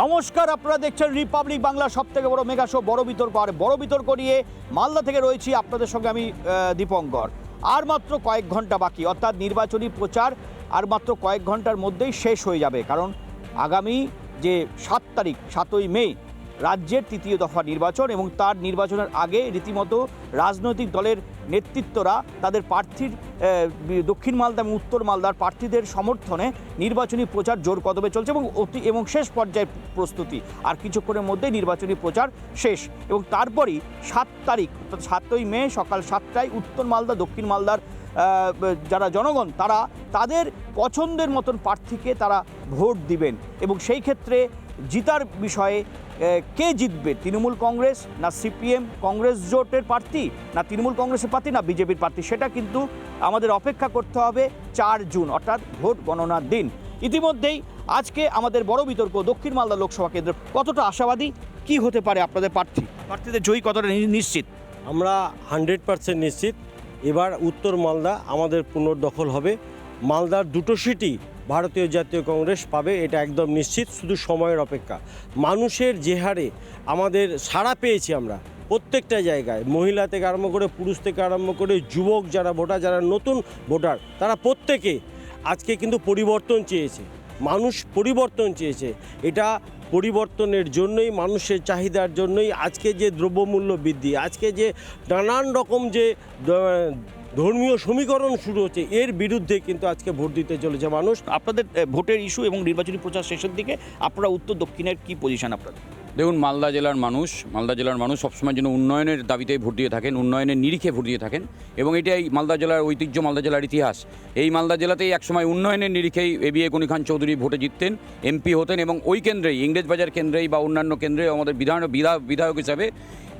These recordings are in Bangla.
নমস্কার, আপনারা দেখছেন রিপাবলিক বাংলা সব থেকে বড় মেগা শো বড় বিতর্ক। আর বড় বিতর্ক নিয়ে মালদা থেকে রয়েছি আপনাদের সঙ্গে আমি দীপঙ্কর। আর মাত্র কয়েক ঘণ্টা বাকি, অর্থাৎ নির্বাচনী প্রচার আর মাত্র কয়েক ঘণ্টার মধ্যেই শেষ হয়ে যাবে। কারণ আগামী যে সাত তারিখ, সাতই মে রাজ্যের তৃতীয় দফা নির্বাচন এবং তার নির্বাচনের আগে রীতিমতো রাজনৈতিক দলের নেতৃত্বরা তাদের প্রার্থীর দক্ষিণ মালদা এবং উত্তর মালদার প্রার্থীদের সমর্থনে নির্বাচনী প্রচার জোর কদমে চলছে এবং অতি, এবং শেষ পর্যায়ের প্রস্তুতি। আর কিছুক্ষণের মধ্যেই নির্বাচনী প্রচার শেষ এবং তারপরই সাত তারিখ সাতই মে সকাল সাতটায় উত্তর মালদা, দক্ষিণ মালদার যারা জনগণ, তারা তাদের পছন্দের মতন প্রার্থীকে তারা ভোট দিবেন। এবং সেই ক্ষেত্রে জিতার বিষয়ে কে জিতবে? তৃণমূল কংগ্রেস না সিপিএম? কংগ্রেস জোটের প্রার্থী? না তৃণমূল কংগ্রেসের প্রার্থী না বিজেপির প্রার্থী? সেটা কিন্তু আমাদের অপেক্ষা করতে হবে চার জুন, অর্থাৎ ভোট গণনার দিন। ইতিমধ্যেই আজকে আমাদের বড় বিতর্ক দক্ষিণ মালদা লোকসভা কেন্দ্র কতটা আশাবাদী? কি হতে পারে আপনাদের প্রার্থী? প্রার্থীদের জয়ী কতটা নিশ্চিত? আমরা হান্ড্রেড পার্সেন্ট নিশ্চিত। এবার উত্তর মালদা আমাদের পুনর্দখল হবে। মালদার দুটো সিটই ভারতীয় জাতীয় কংগ্রেস পাবে, এটা একদম নিশ্চিত, শুধু সময়ের অপেক্ষা। মানুষের যে হারে আমাদের সাড়া পেয়েছি আমরা প্রত্যেকটা জায়গায়, মহিলা থেকে আরম্ভ করে পুরুষ থেকে আরম্ভ করে যুবক যারা, ভোটার যারা, নতুন ভোটার, তারা প্রত্যেকে আজকে কিন্তু পরিবর্তন চেয়েছে। মানুষ পরিবর্তন চেয়েছে। এটা পরিবর্তনের জন্যই, মানুষের চাহিদার জন্যই আজকে যে দ্রব্যমূল্য বৃদ্ধি, আজকে যে নানান রকম যে ধর্মীয় সমীকরণ শুরু হচ্ছে। এর বিরুদ্ধে কিন্তু আজকে ভোট দিতে চলেছে মানুষ। আপনাদের ভোটের ইস্যু এবং নির্বাচনী প্রচার শেষের দিকে আপনারা উত্তর দক্ষিণের কি পজিশন আপনাদের? দেখুন মালদা জেলার মানুষ মালদা জেলার মানুষ সবসময় জন্য উন্নয়নের দাবিতে ভোট দিয়ে থাকেন উন্নয়নের নিরিখে ভোট দিয়ে থাকেন। এবং এটাই মালদা জেলার ঐতিহ্য মালদা জেলার ইতিহাস। এই মালদা জেলাতেই একসময় উন্নয়নের নিরিখেই A B A Ghani Khan Choudhury ভোটে জিততেন এমপি হতেন এবং ওই কেন্দ্রেই ইংরেজবাজার কেন্দ্রেই বা অন্যান্য কেন্দ্রে আমাদের বিধান বিধা- বিধায়ক হিসাবে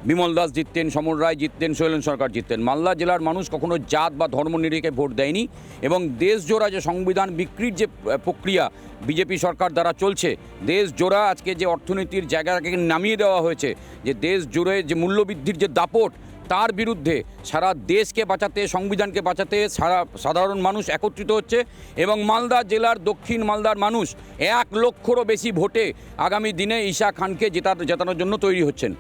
বিমল দাস জিততেন, সমর রায় জিততেন, শৈলেন সরকার জিততেন। মালদা জেলার মানুষ কখনো জাত বা ধর্ম নিরিখে ভোট দেয়নি এবং দেশ জোড়া যে সংবিধান বিক্রির যে প্রক্রিয়া বিজেপি সরকার দ্বারা চলছে, দেশ জোড়া আজকে যে অর্থনীতির জায়গাটাকে নামিয়ে দেওয়া হয়েছে, যে দেশ জুড়ে যে মূল্যবৃদ্ধির যে দাপট, তার বিরুদ্ধে সারা দেশকে বাঁচাতে, সংবিধানকে বাঁচাতে সারা সাধারণ মানুষ একত্রিত হচ্ছে এবং মালদা জেলার দক্ষিণ মালদার মানুষ এক লক্ষরও বেশি ভোটে আগামী দিনে ঈশা খানকে জেতার জেতানোর জন্য তৈরি হচ্ছেন।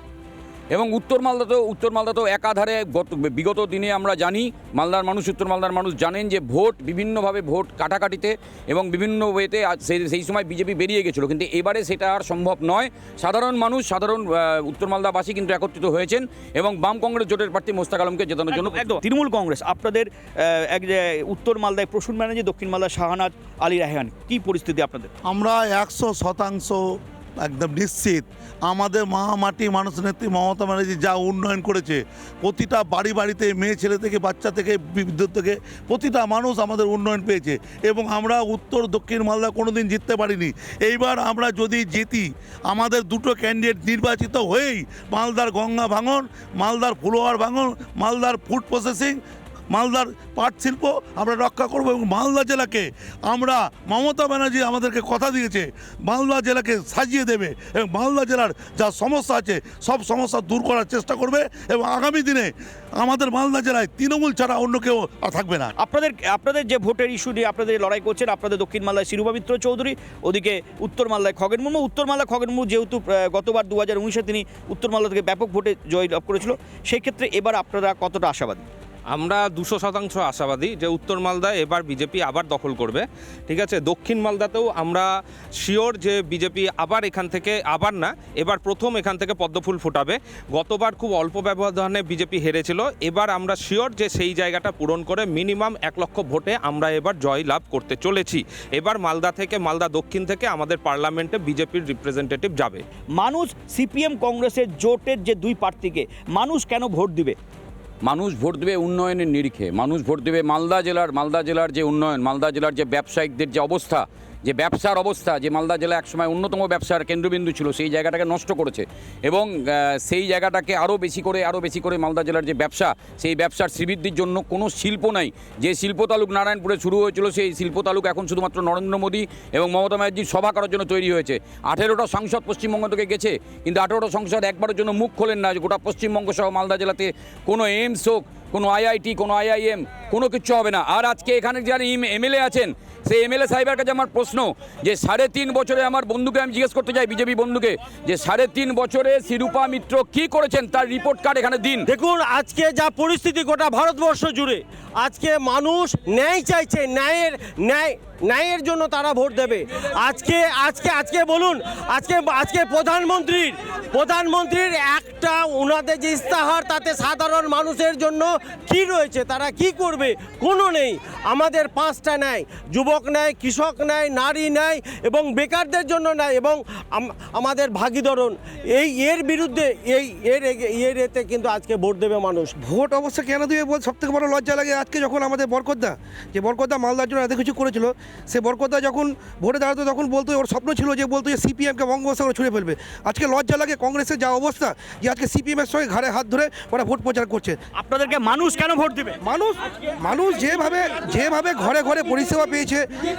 এবং উত্তর মালদাতেও উত্তর মালদাতেও একাধারে গত বিগত দিনে আমরা জানি মালদার মানুষ উত্তর মালদার মানুষ জানেন যে ভোট বিভিন্নভাবে ভোট কাটাকাটিতে এবং বিভিন্ন ওয়েতে আজ সেই সেই সময় বিজেপি বেরিয়ে গেছিল। কিন্তু এবারে সেটা আর সম্ভব নয়। সাধারণ মানুষ সাধারণ উত্তর মালদাবাসী কিন্তু একত্রিত হয়েছেন এবং বাম কংগ্রেস জোটের প্রার্থী মোস্তাক আলমকে জেতানোর জন্য একদম তৃণমূল কংগ্রেস আপনাদের এক যে উত্তর মালদায় প্রসূন ব্যানার্জি দক্ষিণ মালদায় শাহানাজ আলী রায়হান কি পরিস্থিতি আপনাদের? আমরা একশো শতাংশ একদম নিশ্চিত। আমাদের মা মাটি মানুষ নেত্রী মমতা ব্যানার্জি যা উন্নয়ন করেছে, প্রতিটা বাড়ি বাড়িতে মেয়ে ছেলে থেকে বাচ্চা থেকে বিদ্যুৎ থেকে প্রতিটা মানুষ আমাদের উন্নয়ন পেয়েছে এবং আমরা উত্তর দক্ষিণ মালদা কোনোদিন জিততে পারিনি। এইবার আমরা যদি জিতি, আমাদের দুটো ক্যান্ডিডেট নির্বাচিত হয়েই মালদার গঙ্গা ভাঙন, মালদার ফুলোয়ার ভাঙন, মালদার ফুড প্রসেসিং মালদার পাট শিল্প আমরা রক্ষা করব এবং মালদা জেলাকে আমরা মমতা ব্যানার্জি আমাদেরকে কথা দিয়েছে, মালদা জেলাকে সাজিয়ে দেবে এবং মালদা জেলার যা সমস্যা আছে, সব সমস্যা দূর করার চেষ্টা করবে এবং আগামী দিনে আমাদের মালদা জেলায় তৃণমূল ছাড়া অন্য কেউ থাকবে না। আপনাদের আপনাদের যে ভোটের ইস্যু নিয়ে আপনাদের লড়াই করছেন, আপনাদের দক্ষিণ মালদায় শিরুবা মিত্র চৌধুরী, ওদিকে উত্তর মালদায় খগেন মুর্মু। উত্তর মালদা খগেন মুর্মু যেহেতু গতবার দু হাজার উনিশে তিনি উত্তর মালদা থেকে ব্যাপক ভোটে জয় লাভ করেছিল সেই ক্ষেত্রে এবার আপনারা কতটা আশাবাদী? আমরা দুশো শতাংশ আশাবাদী যে উত্তর মালদায় এবার বিজেপি আবার দখল করবে। ঠিক আছে, দক্ষিণ মালদাতেও আমরা শিওর যে বিজেপি আবার এখান থেকে, আবার না, এবার প্রথম এখান থেকে পদ্মফুল ফোটাবে। গতবার খুব অল্প ব্যবধানে বিজেপি হেরেছিল। এবার আমরা শিওর যে সেই জায়গাটা পূরণ করে মিনিমাম এক লক্ষ ভোটে আমরা এবার জয় লাভ করতে চলেছি। এবার মালদা থেকে, মালদা দক্ষিণ থেকে আমাদের পার্লামেন্টে বিজেপির রিপ্রেজেন্টেটিভ যাবে। মানুষ, সিপিএম কংগ্রেসের জোটের যে দুই প্রার্থীকে, মানুষ কেন ভোট দিবে? মানুষ ভোট দেবে উন্নয়নের নিরিখে। মানুষ ভোট দেবে মালদা জেলার মালদা জেলার যে উন্নয়ন, মালদা জেলার যে ব্যবসায়িকদের যে অবস্থা যে ব্যবসার অবস্থা, যে মালদা জেলা একসময় অন্যতম ব্যবসার কেন্দ্রবিন্দু ছিল, সেই জায়গাটাকে নষ্ট করেছে। এবং সেই জায়গাটাকে আরও বেশি করে আরও বেশি করে মালদা জেলার যে ব্যবসা, সেই ব্যবসার শ্রীবৃদ্ধির জন্য কোনো শিল্প নাই। যে শিল্প তালুক নারায়ণপুরে শুরু হয়েছিল, সেই শিল্প তালুক এখন শুধুমাত্র নরেন্দ্র মোদী এবং মমতা ব্যানার্জির সভা করার জন্য তৈরি হয়েছে। আঠেরোটা সংসদ পশ্চিমবঙ্গ থেকে গেছে, কিন্তু আঠেরোটা সংসদ একবারের জন্য মুখ খোলেন না। গোটা পশ্চিমবঙ্গ সহ মালদা জেলাতে কোনো এইমস হোক কোনো আইআইটি, কোনো আইআইএম, কোনো কিছু হবে না। আর আজকে এখানে যারা এমএলএ আছেন, সেই এমএলএ সাহেবের কাছে আমার প্রশ্ন, যে সাড়ে তিন বছরে আমার বন্ধুকে আমি জিজ্ঞেস করতে চাই বিজেপি বন্ধুকে, যে সাড়ে তিন বছরে শিরূপা মিত্র কি করেছেন? তার রিপোর্ট কার্ড এখানে দিন? দেখুন, আজকে যা পরিস্থিতি গোটা ভারতবর্ষ জুড়ে, আজকে মানুষ ন্যায় চাইছে, ন্যায়ের ন্যায় ন্যায়ের জন্য তারা ভোট দেবে। আজকে আজকে আজকে বলুন, আজকে আজকে প্রধানমন্ত্রীর প্রধানমন্ত্রীর একটা ওনাদের যে ইস্তাহার, তাতে সাধারণ মানুষের জন্য কি রয়েছে, তারা কি করবে, কোনো নেই। আমাদের পাঁচটা নেয় যুবক নেয় কৃষক নেয় নারী নেয় এবং বেকারদের জন্য নেয় এবং আমাদের ভাগিদরণ। এই, এর বিরুদ্ধে, এই, এর এর এতে কিন্তু আজকে ভোট দেবে মানুষ। ভোট অবস্থা কেন দিবে সব থেকে বড় লজ্জা লাগে আজকে যখন আমাদের বরকদ্দা যে বরকদ্দা মালদার জন্য এত কিছু করেছিল সে বরকদ্দা যখন ভোটে দাঁড়াতো তখন বলতো ওর স্বপ্ন ছিল যে বলতো যে সিপিএমকে বঙ্গোপসাগরে ছুড়ে ফেলবে। আজকে লজ্জা লাগে কংগ্রেসের যা অবস্থা যে আজকে সিপিএমের সঙ্গে ঘাড়ে হাত ধরে ওরা ভোট প্রচার করছে। আপনাদেরকে মানুষ কেন ভোট দেবে? মানুষ মানুষ যেভাবে যেভাবে ঘরে ঘরে পরিষেবা পেয়েছে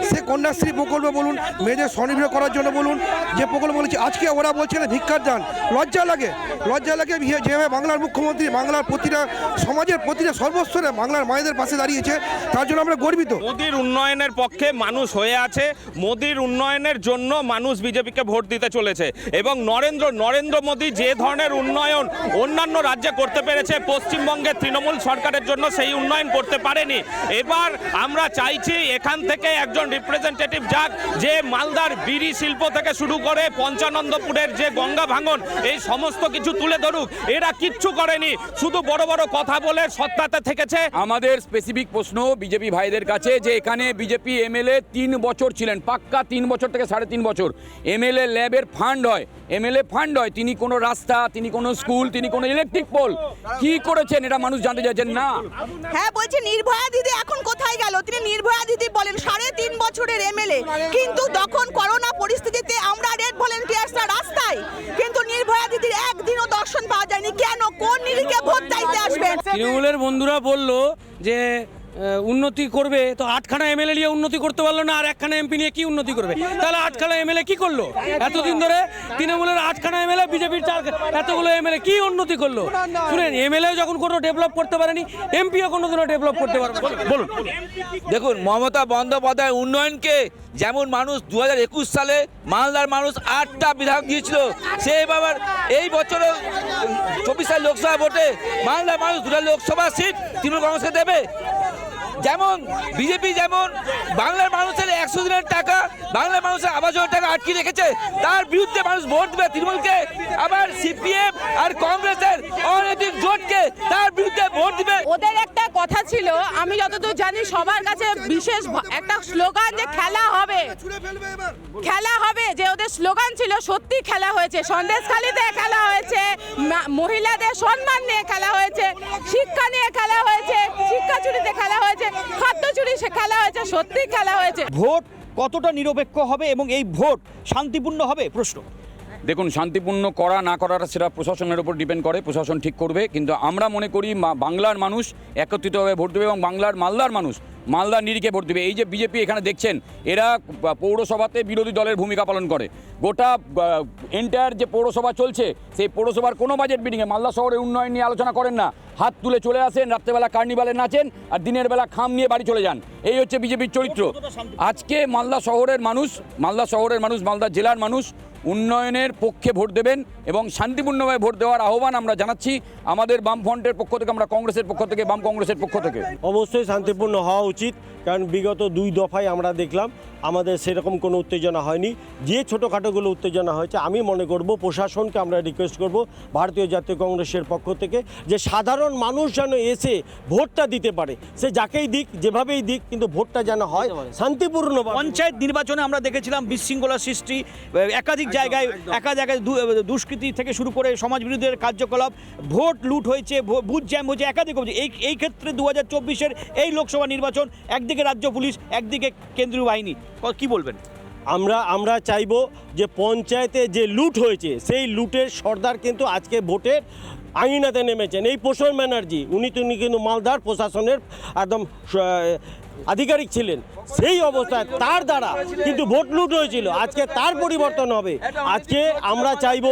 সে কন্যাশ্রী প্রকল্প বলুন মেয়েদের স্বনির্ভর করার জন্য বলুন যে প্রকল্প বলেছে আজকে ওরা বলছে না ভিক্ষার দান। লজ্জা লাগে লজ্জা লাগে যেভাবে বাংলার মুখ্যমন্ত্রী বাংলার প্রতিটা সমাজের প্রতিটা সর্বস্তরে বাংলার মায়েদের পাশে দাঁড়িয়েছে তার জন্য আমরা গর্বিত। মোদির উন্নয়নের পক্ষে মানুষ হয়ে আছে, মোদির উন্নয়নের জন্য মানুষ বিজেপিকে ভোট দিতে চলেছে। এবং নরেন্দ্র নরেন্দ্র মোদী যে ধরনের উন্নয়ন অন্যান্য রাজ্যে করতে পেরেছে পশ্চিমবঙ্গের তৃণমূল সরকারের জন্য সেই উন্নয়ন করতে পারেনি। এবার আমরা চাইছি এখান থেকে একজন রিপ্রেজেন্টেটিভ যাক, যে মালদার বিড়ি শিল্প থেকে শুরু করে পঞ্চানন্দপুরের যে গঙ্গা ভাঙন, এই সমস্ত কিছু তুলে ধরুক। এরা কিচ্ছু করেনি, শুধু বড় বড় কথা বলে সত্তাতে থেকেছে। আমাদের স্পেসিফিক প্রশ্ন বিজেপি ভাইদের কাছে যে এখানে বিজেপি এমএলএ তিন বছর ছিলেন পাক্কা তিন বছর থেকে সাড়ে তিন বছর। এমএলএ ল্যাবের ফান্ড হয় এমএলএ ফান্ড হয় তিনি কোনো রাস্তা তিনি কোনো স্কুল তিনি কোনো ইলেকট্রিক পোল কি করেছেন? এটা মানুষ জানতে চাইছেন না। হ্যাঁ বলছে নির্ভয়া দিদি এখন কোথায় গেল? তিনি নির্ভয়া দিদি বলেন সাড়ে তিন বছরের এমএলএ। কিন্তু তখন করোনা পরিস্থিতিতে আমরা রেড ভলেন্টিয়ার্সরা রাস্তায়। কিন্তু নির্ভয়া দিদির একদিনও দর্শন পাওয়া যায়নি। কেন? কোন নিরিখে ভোট চাইতে আসবেন তৃণমূলের বন্ধুরা বলল যে উন্নতি করবে, তো আটখানা এমএলএ নিয়ে উন্নতি করতে পারল না, আর একখানা এমপি নিয়ে কি উন্নতি করবে? তাহলে আটখানা এমএলএ কি করল? এতদিন ধরে তৃণমূলের আটখানা এমএলএ বিজেপির চার এতগুলো এমএলএ কি উন্নতি করল? শুনেন এমএলএ যখন কোনো ডেভেলপ করতে পারেনি এমপিও কোনোদিনও ডেভেলপ করতে পারবে বলুন দেখুন, মমতা বন্দ্যোপাধ্যায় উন্নয়নকে যেমন মানুষ দু সালে মালদার মানুষ আটটা বিধায়ক দিয়েছিল, সে এবার এই বছরও চব্বিশ সাল লোকসভা ভোটে মালদার মানুষ দুটা লোকসভা সিট তৃণমূল কংগ্রেসকে দেবে। যেমন, বিজেপি যেমন, বাংলার মানুষের একশো দিনের টাকা, বাংলার মানুষের আবাসনের টাকা আটকে রেখেছে, তার বিরুদ্ধে মানুষ ভোট দেবে তৃণমূলকে, আবার সিপিএম আর কংগ্রেসের অনৈতিক জোটকে তার বিরুদ্ধে ভোট দিবে। ওদের একটা কথা ছিল, আমি যতদূর জানি, সবার কাছে বিশেষ একটা স্লোগান যে খেলা হবে। খেলা হবে যে ওদের স্লোগান ছিল সত্যি খেলা হয়েছে। সন্দেশখালিতে খেলা হয়েছে মহিলাদের সম্মান নিয়ে খেলা হয়েছে শিক্ষা নিয়ে খেলা হয়েছে শিক্ষা চুরিতে খেলা হয়েছে খাদ্য চুরি সে খেলা হয়েছে সত্যি খেলা হয়েছে। ভোট কতটা নিরপেক্ষ হবে এবং এই ভোট শান্তিপূর্ণ হবে? প্রশ্ন। দেখুন শান্তিপূর্ণ করা না করাটা সেটা প্রশাসনের উপর ডিপেন্ড করে প্রশাসন ঠিক করবে। কিন্তু আমরা মনে করি বাংলার মানুষ একত্রিতভাবে ভোট দেবে এবং বাংলার মালদার মানুষ মালদার নিরিখে ভোট দেবে। এই যে বিজেপি এখানে দেখছেন এরা পৌরসভাতে বিরোধী দলের ভূমিকা পালন করে। গোটা এন্টায়ার যে পৌরসভা চলছে সেই পৌরসভার কোনো বাজেট মিটিংয়ে মালদা শহরের উন্নয়ন নিয়ে আলোচনা করেন না। হাত তুলে চলে আসেন রাত্রেবেলা কার্নিভালে নাচেন আর দিনের বেলা খাম নিয়ে বাড়ি চলে যান। এই হচ্ছে বিজেপির চরিত্র। আজকে মালদা শহরের মানুষ মালদা শহরের মানুষ মালদা জেলার মানুষ উন্নয়নের পক্ষে ভোট দেবেন এবং শান্তিপূর্ণভাবে ভোট দেওয়ার আহ্বান আমরা জানাচ্ছি আমাদের বামফ্রন্টের পক্ষ থেকে আমরা কংগ্রেসের পক্ষ থেকে বাম কংগ্রেসের পক্ষ থেকে। অবশ্যই শান্তিপূর্ণ হওয়া উচিত কারণ বিগত দুই দফায় আমরা দেখলাম আমাদের সেরকম কোনো উত্তেজনা হয়নি। যে ছোটোখাটোগুলো উত্তেজনা হয়েছে আমি মনে করব প্রশাসনকে আমরা রিকোয়েস্ট করব ভারতীয় জাতীয় কংগ্রেসের পক্ষ থেকে যে সাধারণ মানুষ যেন এসে ভোটটা দিতে পারে। সে যাকেই দিক যেভাবেই দিক কিন্তু ভোটটা যেন হয় শান্তিপূর্ণ পঞ্চায়েত নির্বাচনে আমরা দেখেছিলাম বিশৃঙ্খলা সৃষ্টি একাধিক জায়গায় একা জায়গায় দুষ্কৃতি থেকে শুরু করে সমাজ বিরোধীদের কার্যকলাপ ভোট লুট হয়েছে বুথ জ্যাম হয়েছে একাধিক অভিযোগ। এই এই ক্ষেত্রে দু হাজার চব্বিশের এই লোকসভা নির্বাচন একদিকে রাজ্য পুলিশ একদিকে কেন্দ্রীয় বাহিনী। কি বলবেন? আমরা আমরা চাইব যে পঞ্চায়েতে যে লুট হয়েছে সেই লুটের সর্দার কিন্তু আজকে ভোটের আঙিনাতে নেমেছেন। এই পোষণ ব্যানার্জি, উনি তিনি কিন্তু মালদার প্রশাসনের একদম আধিকারিক ছিলেন। সেই অবস্থায় তার দ্বারা কিন্তু ভোট লুট হয়েছিল। আজকে তার পরিবর্তন হবে। আজকে আমরা চাইব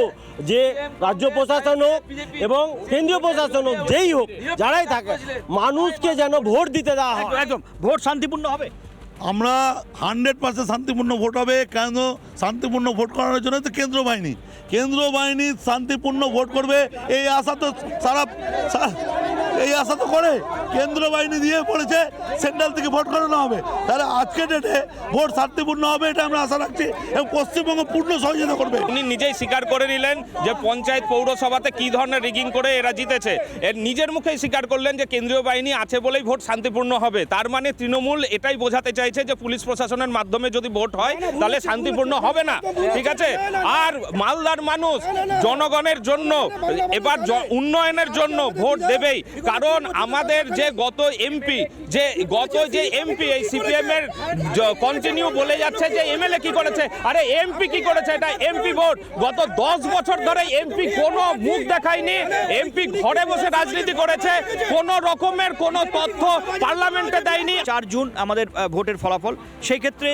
যে রাজ্য প্রশাসন হোক এবং কেন্দ্রীয় প্রশাসন হোক, যেই হোক, যারাই থাকে মানুষকে যেন ভোট দিতে দেওয়া হয়। একদম, ভোট শান্তিপূর্ণ হবে। আমরা হান্ড্রেড পার্সেন্ট শান্তিপূর্ণ ভোট হবে, কেন শান্তিপূর্ণ ভোট করানোর জন্য তো কেন্দ্র বাহিনী। কেন্দ্র বাহিনী শান্তিপূর্ণ ভোট করবে, এই আশা তো সারা এই আশা তো করে। কেন্দ্র বাহিনী দিয়ে পড়েছে সেন্ট্রাল থেকে ভোট করানো হবে। তাহলে আজকে ডেটে ভোট শান্তিপূর্ণ হবে, এটা আমরা আশা রাখছি, এবং পশ্চিমবঙ্গ পূর্ণ সহযোগিতা করবে। উনি নিজেই স্বীকার করে নিলেন যে পঞ্চায়েত পৌরসভাতে কি ধরনের রিগিং করে এরা জিতেছে। এর নিজের মুখেই স্বীকার করলেন যে কেন্দ্রীয় বাহিনী আছে বলেই ভোট শান্তিপূর্ণ হবে। তার মানে তৃণমূল এটাই বোঝাতে চাইছে যে পুলিশ প্রশাসনের মাধ্যমে যদি ভোট হয়, তাহলে শান্তিপূর্ণ হবে না। ঠিক আছে? আর মালদার মানুষ জনগণের জন্য, এবার উন্নয়নের জন্য ভোট দেবেই। কারণ আমাদের যে গত এমপি যে গত যে এমপি এই সিপিএম এর কন্টিনিউ বলে যাচ্ছে যে এমএলএ কি করেছে। আরে এমপি কি করেছে? এটা এমপি ভোট। গত দশ বছর ধরে এমপি কোনো মুখ দেখায়নি। এমপি ঘরে বসে রাজনীতি করেছে। কোনো রকমের কোনো তথ্য পার্লামেন্টে দেয়নি। চার জুন আমাদের ভোটের ফলাফল। সেই ক্ষেত্রে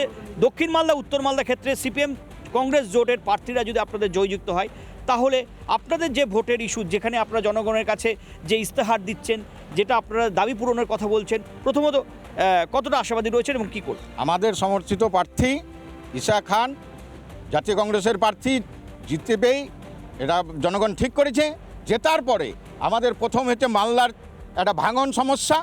দক্ষিণ মালদা, উত্তর মালদা ক্ষেত্রে সিপিএম কংগ্রেস জোটের প্রার্থীরা যদি আপনাদের জয়যুক্ত হয় তাহলে আপনাদের যে ভোটের ইস্যু যেখানে আপনারা জনগণের কাছে যে ইস্তেহার দিচ্ছেন, যেটা আপনারা দাবি পূরণের কথা বলছেন, প্রথমত কতটা আশাবাদী রয়েছেন এবং কী করবেন? আমাদের সমর্থিত প্রার্থী ঈশা খান, জাতীয় কংগ্রেসের প্রার্থী জিতবেই এটা জনগণ ঠিক করেছে। জেতার পরে আমাদের প্রথম হচ্ছে মালদার একটা ভাঙন সমস্যা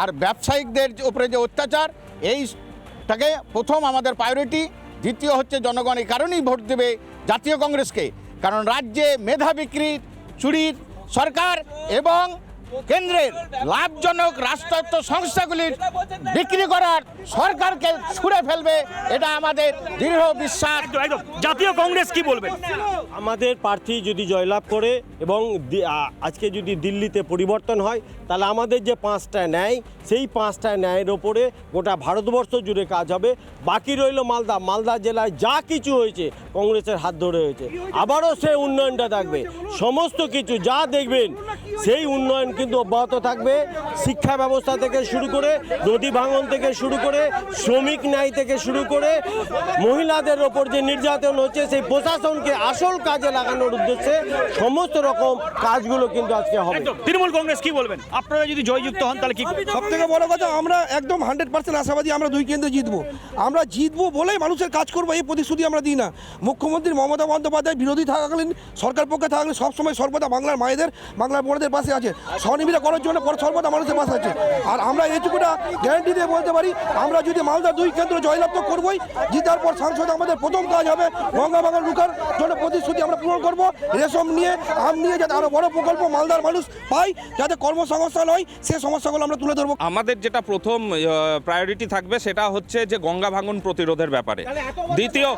আর ব্যবসায়িকদের উপরে যে অত্যাচার, এইটাকে প্রথম আমাদের প্রায়োরিটি দ্বিতীয় হচ্ছে জনগণ এই কারণেই ভোট দেবে জাতীয় কংগ্রেসকে। কারণ রাজ্যে মেধা বিক্রির চুরির সরকার এবং কেন্দ্রের লাভজনক রাষ্ট্রায়ত্ত সংস্থাগুলির বিক্রি করার সরকারকে ছুঁড়ে ফেলবে এটা আমাদের দৃঢ় বিশ্বাস। জাতীয় কংগ্রেস কি বলবেন? আমাদের প্রার্থী যদি জয়লাভ করে এবং আজকে যদি দিল্লিতে পরিবর্তন হয় তাহলে আমাদের যে পাঁচটা ন্যায় সেই পাঁচটা ন্যায়ের ওপরে গোটা ভারতবর্ষ জুড়ে কাজ হবে। বাকি রইল মালদা। মালদা জেলায় যা কিছু হয়েছে কংগ্রেসের হাত ধরে হয়েছে। আবারও সেই উন্নয়নটা থাকবে। সমস্ত কিছু যা দেখবেন সেই উন্নয়ন কিন্তু অব্যাহত থাকবে। শিক্ষা ব্যবস্থা থেকে শুরু করে নদী ভাঙন থেকে শুরু করে শ্রমিক ন্যায় থেকে শুরু করে মহিলাদের ওপর যে নির্যাতন হচ্ছে সেই প্রশাসনকে আসল কাজে লাগানোর উদ্দেশ্যে সমস্ত রকম কাজগুলো কিন্তু আজকে হবে। তৃণমূল কংগ্রেস কি বলবেন? আপনারা যদি জয়যুক্ত হন তাহলে কি? সব থেকে বড় কথা আমরা একদম হান্ড্রেড পার্সেন্ট আশাবাদী আমরা দুই কেন্দ্রে জিতবো। আমরা জিতবো বলেই মানুষের কাজ করব এই প্রতিশ্রুতি আমরা দিই না। মুখ্যমন্ত্রী মমতা বন্দ্যোপাধ্যায় বিরোধী থাকাকালীন সরকার পক্ষে থাকাকালীন সবসময় সর্বদা বাংলার মায়েদের বাংলার বোনদের পাশে আছে। স্বনির্ভর করার জন্য সর্বদা মানুষের পাশে আছে। আর আমরা এইটুকুটা গ্যারান্টি দিয়ে বলতে পারি আমরা যদি মালদার দুই কেন্দ্র জয়লাভ তো করবোই জিতার পর সাংসদ আমাদের প্রথম কাজ হবে গঙ্গা বাগান রুখার জন্য প্রতিশ্রুতি আমরা পূরণ করব রেশম নিয়ে আম নিয়ে যাতে আরও বড় প্রকল্প মালদার মানুষ পায় যাতে কর্মসংস্থান হয় সে সমস্যাগুলো আমরা তুলে ধরবো। আমাদের যেটা প্রথম প্রায়োরিটি থাকবে সেটা হচ্ছে যে গঙ্গা ভাঙন প্রতিরোধের ব্যাপারে। দ্বিতীয়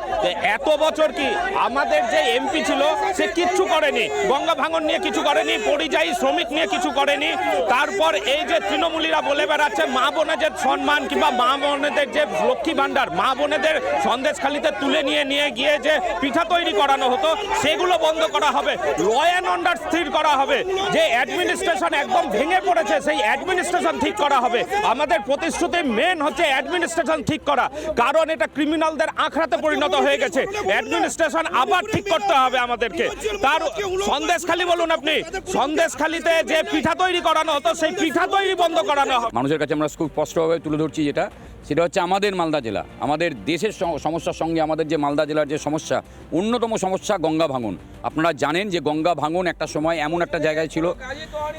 এত বছর কি আমাদের যে এমপি ছিল সে কিচ্ছু করেনি। গঙ্গা ভাঙন নিয়ে কিছু করেনি পরিযায়ী শ্রমিক নিয়ে কিছু করেনি। তারপর এই যে তৃণমূলীরা বলে বেড়াচ্ছে, মা বোনেদের সম্মান কিংবা মা বোনেদের যে লক্ষ্মী ভাণ্ডার, মা বোনেদের সন্দেশখালিতে তুলে নিয়ে নিয়ে গিয়ে যে পিঠা তৈরি করানো হতো, সেগুলো বন্ধ করা হবে। ল অ্যান্ড অর্ডার স্থির করা হবে। যে অ্যাডমিনিস্ট্রেশন একদম ভেঙে পড়েছে, সেই অ্যাডমিনিস্ট্রেশন ঠিক করা হবে। আমাদের প্রতিশ্রুতি মেন হচ্ছে অ্যাডমিনিস্ট্রেশন ঠিক করা। কারণ এটা ক্রিমিনালদের আখড়াতে পরিণত হয়ে গেছে। অ্যাডমিনিস্ট্রেশন আবার ঠিক করতে হবে আমাদেরকে। তার সন্দেশখালি বলুন আপনি। সন্দেশখালিতে যে পিঠা তৈরি করানো হতো সেই পিঠা তৈরি বন্ধ করানো হবে। মানুষের কাছে আমরা খুব স্পষ্টভাবে তুলে ধরছি যেটা, সেটা হচ্ছে আমাদের মালদা জেলা। আমাদের দেশের সমস্যার সঙ্গে আমাদের যে মালদা জেলার যে সমস্যা, অন্যতম সমস্যা গঙ্গা ভাঙন। আপনারা জানেন যে গঙ্গা ভাঙন একটা সময় এমন একটা জায়গায় ছিল।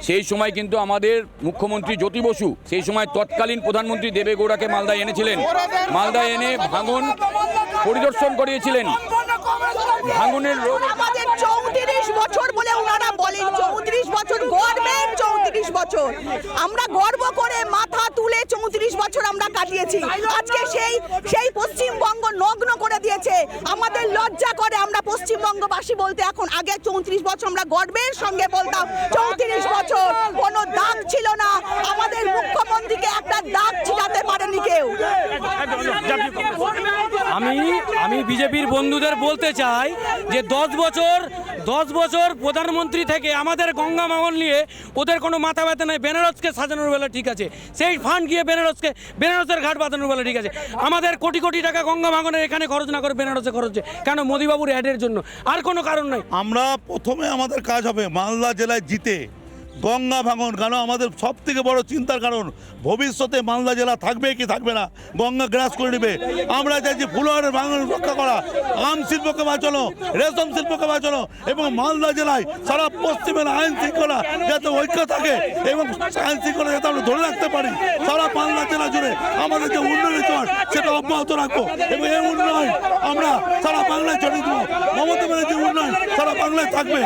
সেই সময় কিন্তু আমাদের মুখ্যমন্ত্রী জ্যোতি বসু, সেই সময় তৎকালীন প্রধানমন্ত্রী দেবেগৌড়াকে মালদায় এনেছিলেন। মালদায় এনে ভাঙন পরিদর্শন করিয়েছিলেন। ভাঙনের রোগ বছর বলে ওনারা বলেন, চৌত্রিশ বছর গর্বের চৌত্রিশ বছর। আমরা গর্ব করে মাথা তুলে চৌত্রিশ বছর আমরা কাটিয়েছি। আজকে সেই সেই পশ্চিমবঙ্গ নগ্ন করে দিয়েছে। আমাদের লজ্জা করে আমরা পশ্চিমবঙ্গবাসী বলতে এখন আগে চৌত্রিশ বছর আমরা গর্বের সঙ্গে বলতাম, চৌত্রিশ বছর কোনো দাগ ছিল না। আমাদের মুখ্যমন্ত্রীকে একটা দাগ ছিটাতে পারেনি কেউ। আমি আমি বিজেপির বন্ধুদের বলতে চাই যে দশ বছর দশ বছর প্রধানমন্ত্রী থেকে আমাদের গঙ্গা মামন নিয়ে ওদের কোনো মাথা ব্যথা নেই। বেনারসকে সাজানোর বেলা ঠিক আছে। সেই ফান্ড গিয়ে বেনারসকে, বেনারসের ঘাট বাঁধানোর বেলা ঠিক আছে। আমাদের কোটি কোটি টাকা গঙ্গা ভাঙনের এখানে খরচ না করে বেনারসে খরচ হচ্ছে। কেন মোদিবাবুর অ্যাডের জন্য? আর কোনো কারণ নাই। আমরা প্রথমে আমাদের কাজ হবে মালদা জেলায় জিতে। গঙ্গা ভাঙন কেন? আমাদের সব থেকে বড় চিন্তার কারণ, ভবিষ্যতে মালদা জেলা থাকবে কি থাকবে না? গঙ্গা গ্রাস করে নেবে। আমরা চাইছি ফুলওয়ারের ভাঙন রক্ষা করা। আম শিল্পকে বাঁচানো, রেশম শিল্পকে বাঁচানো এবং মালদা জেলায় সারা পশ্চিমের আইন শৃঙ্খলা যাতে ঐক্য থাকে এবং আইন শৃঙ্খলা যাতে আমরা ধরে রাখতে পারি। সারা মালদা জেলা জুড়ে আমাদের যে উন্নয়নের চর, সেটা অব্যাহত রাখব এবং এই উন্নয়ন আমরা সারা বাংলায় ছড়িয়ে দেবো। মমতা ব্যানার্জির উন্নয়ন সারা বাংলায় থাকবে।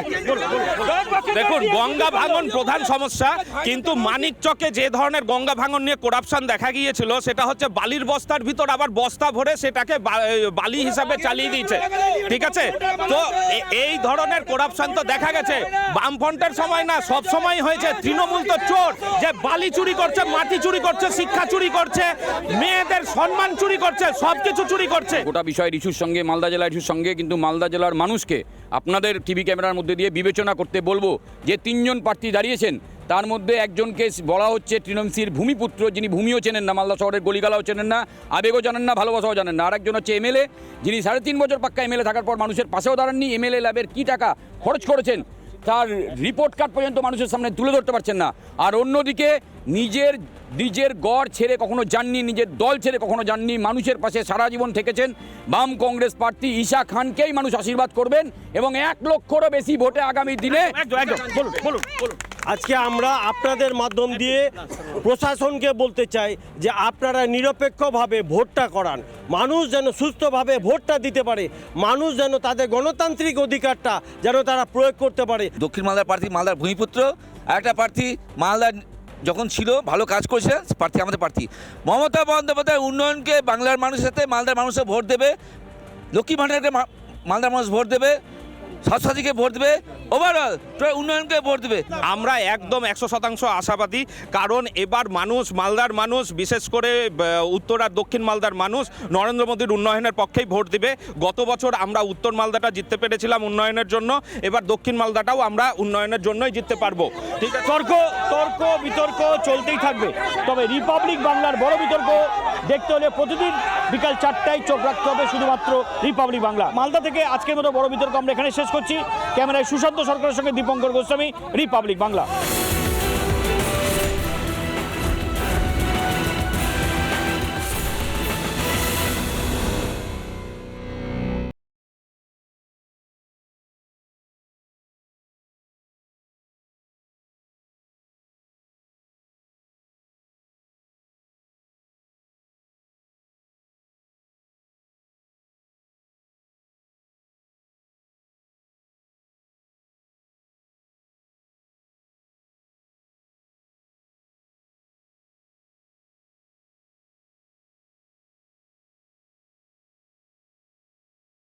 দেখুন, গঙ্গা ভাঙন প্রধান সমস্যা কিন্তু মানিকচকে যে ধরনের গঙ্গা ভাঙন নিয়ে করাপশন দেখা গিয়েছিল সেটা হচ্ছে বালির বস্তার ভিতর আবার বস্তা ভরে সেটাকে বা- বালি হিসাবে চালিয়ে দিয়েছে। ঠিক আছে? তো এই ধরনের করাপশন তো দেখা গেছে। বামফ্রন্টের সময় না সব সময় হয়েছে তৃণমূল তো চোর যে বালি চুরি করছে মাটি চুরি করছে শিক্ষা চুরি করছে মেয়েদের সম্মান চুরি করছে সব কিছু চুরি করছে। গোটা বিষয়ের ইস্যুর সঙ্গে মালদা জেলার ইস্যুর সঙ্গে কিন্তু মালদা জেলার মানুষকে আপনাদের টিভি ক্যামেরার মধ্যে দিয়ে বিবেচনা করতে বলব যে তিনজন প্রার্থী দাঁড়িয়েছেন, তার মধ্যে একজনকে বলা হচ্ছে তৃণমূলসির ভূমিপুত্র, যিনি ভূমিও চেনেন না, মালদা শহরের গলিগালাও চেনেন না, আবেগও জানেন না, ভালোবাসাও জানেন না, আরেকজন হচ্ছে এমএলএ, যিনি সাড়ে তিন বছর পাক্কা এমএলএ থাকার পর মানুষের পাশেও দাঁড়াননি, এমএলএ ল্যাবের কী টাকা খরচ করেছেন, তার রিপোর্ট কার্ড পর্যন্ত মানুষের সামনে তুলে ধরতে পারছেন না। আর অন্যদিকে নিজের নিজের গড় ছেড়ে কখনো যাননি নিজের দল ছেড়ে কখনো যাননি মানুষের পাশে সারা জীবন থেকেছেন বাম কংগ্রেস প্রার্থী ঈশা খানকেই মানুষ আশীর্বাদ করবেন এবং এক লক্ষরও বেশি ভোটে আগামী দিনে আজকে আমরা আপনাদের মাধ্যম দিয়ে প্রশাসনকে বলতে চাই যে আপনারা নিরপেক্ষভাবে ভোটটা করান। মানুষ যেন সুস্থভাবে ভোটটা দিতে পারে মানুষ যেন তাদের গণতান্ত্রিক অধিকারটা যেন তারা প্রয়োগ করতে পারে। দক্ষিণ মালদার প্রার্থী মালদার ভূমিপুত্র আর একটা প্রার্থী মালদার যখন ছিল, ভালো কাজ করেছে, প্রার্থী, আমাদের প্রার্থী। মমতা বন্দ্যোপাধ্যায় উন্নয়নকে বাংলার মানুষের সাথে মালদার মানুষের ভোট দেবে, লক্ষ্মী ভাণ্ডারকে মালদার মানুষ ভোট দেবে স্বাস্থ্যসাথীকে ভোট দেবে। ওভারঅল উন্নয়নকে ভোট দেবে। আমরা একদম একশো শতাংশ আশাবাদী কারণ এবার মানুষ মালদার মানুষ বিশেষ করে উত্তর আর দক্ষিণ মালদার মানুষ নরেন্দ্র মোদীর উন্নয়নের পক্ষেই ভোট দিবে। গত বছর আমরা উত্তর মালদাটা জিততে পেরেছিলাম উন্নয়নের জন্য এবার দক্ষিণ মালদাটাও আমরা উন্নয়নের জন্যই জিততে পারব। ঠিক আছে? তর্ক তর্ক বিতর্ক চলতেই থাকবে। তবে রিপাবলিক বাংলার বড় বিতর্ক দেখতে হলে প্রতিদিন বিকাল চারটায় চোখ রাখতে হবে শুধুমাত্র রিপাবলিক বাংলা মালদা থেকে আজকের মতো বড় বিতর্ক আমরা এখানে শেষ করছি। ক্যামেরায় সুশান্ত সরকারের সঙ্গে দীপঙ্কর গোস্বামী রিপাবলিক বাংলা।